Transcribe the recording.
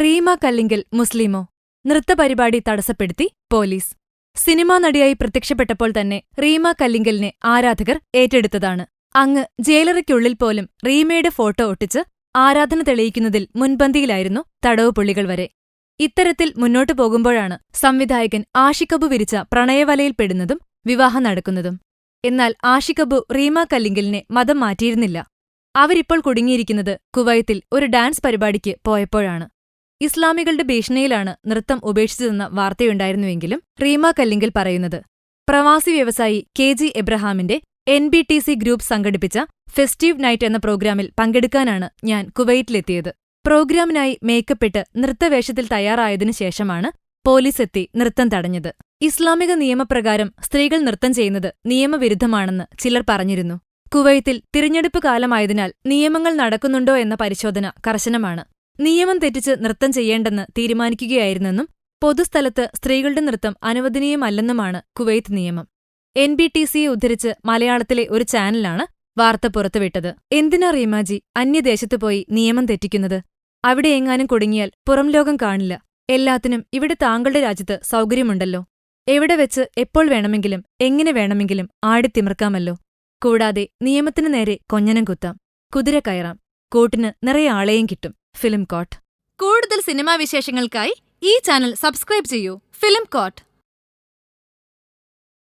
റീമ കല്ലിങ്കൽ മുസ്ലിമോ? നൃത്തപരിപാടി തടസ്സപ്പെടുത്തി police. Cinema നടിയായി പ്രത്യക്ഷപ്പെട്ടപ്പോൾ തന്നെ റീമ കല്ലിങ്കലിനെ ആരാധകർ ഏറ്റെടുത്തതാണ്. അങ്ങ് ജയിലറയ്ക്കുള്ളിൽ പോലും റീമയുടെ ഫോട്ടോ ഒട്ടിച്ച് ആരാധന തെളിയിക്കുന്നതിൽ മുൻപന്തിയിലായിരുന്നു തടവുപുള്ളികൾ വരെ. ഇത്തരത്തിൽ മുന്നോട്ടു പോകുമ്പോഴാണ് സംവിധായകൻ ആഷിക്കബു വിരിച്ച പ്രണയവലയിൽപ്പെടുന്നതും വിവാഹം നടക്കുന്നതും. എന്നാൽ ആഷിക്കബു റീമ കല്ലിങ്കലിനെ മതം മാറ്റിയിരുന്നില്ല. അവരിപ്പോൾ കുടുങ്ങിയിരിക്കുന്നത് കുവൈത്തിൽ ഒരു ഡാൻസ് പരിപാടിക്ക് പോയപ്പോഴാണ്. ഇസ്ലാമികളുടെ ഭീഷണിയിലാണ് നൃത്തം ഉപേക്ഷിച്ചതെന്ന വാർത്തയുണ്ടായിരുന്നുവെങ്കിലും റീമ കല്ലിങ്കിൽ പറയുന്നത്. പ്രവാസി വ്യവസായി K G എബ്രഹാമിന്റെ N B T C group സംഘടിപ്പിച്ച ഫെസ്റ്റീവ് നൈറ്റ് എന്ന പ്രോഗ്രാമിൽ പങ്കെടുക്കാനാണ് ഞാൻ കുവൈറ്റിലെത്തിയത്. പ്രോഗ്രാമിനായി മേക്കപ്പിട്ട് നൃത്തവേഷത്തിൽ തയ്യാറായതിനു ശേഷമാണ് പോലീസ് എത്തി നൃത്തം തടഞ്ഞത്. ഇസ്ലാമിക നിയമപ്രകാരം സ്ത്രീകൾ നൃത്തം ചെയ്യുന്നത് നിയമവിരുദ്ധമാണെന്ന് ചിലർ പറഞ്ഞിരുന്നു. കുവൈത്തിൽ തിരഞ്ഞെടുപ്പ് കാലമായതിനാൽ നിയമങ്ങൾ നടക്കുന്നുണ്ടോ എന്ന പരിശോധന കർശനമാണ്. നിയമം തെറ്റിച്ച് നൃത്തം ചെയ്യേണ്ടെന്ന് തീരുമാനിക്കുകയായിരുന്നെന്നും പൊതുസ്ഥലത്ത് സ്ത്രീകളുടെ നൃത്തം അനുവദനീയമല്ലെന്നുമാണ് കുവൈത്ത് നിയമം. എൻ ബി ടി സിയെ ഉദ്ധരിച്ച് മലയാളത്തിലെ ഒരു ചാനലാണ് വാർത്ത പുറത്തുവിട്ടത്. എന്തിനാ റീമാജി? അന്യദേശത്തു പോയി നിയമം തെറ്റിക്കുന്നത്? അവിടെ എങ്ങാനും കുടുങ്ങിയാൽ പുറം ലോകം കാണില്ല. എല്ലാത്തിനും ഇവിടെ താങ്കളുടെ രാജ്യത്ത് സൗകര്യമുണ്ടല്ലോ. എവിടെ വെച്ച് എപ്പോൾ വേണമെങ്കിലും എങ്ങനെ വേണമെങ്കിലും ആടിത്തിമിർക്കാമല്ലോ. കൂടാതെ നിയമത്തിനു നേരെ കൊഞ്ഞനം കുത്താം. കുതിര കയറാം. കൂട്ടിന് നിറയെ ആളെയും കിട്ടും. Film coat. കൂടുതൽ സിനിമാ വിശേഷങ്ങൾക്കായി ഈ ചാനൽ സബ്സ്ക്രൈബ് ചെയ്യൂ. Film coat.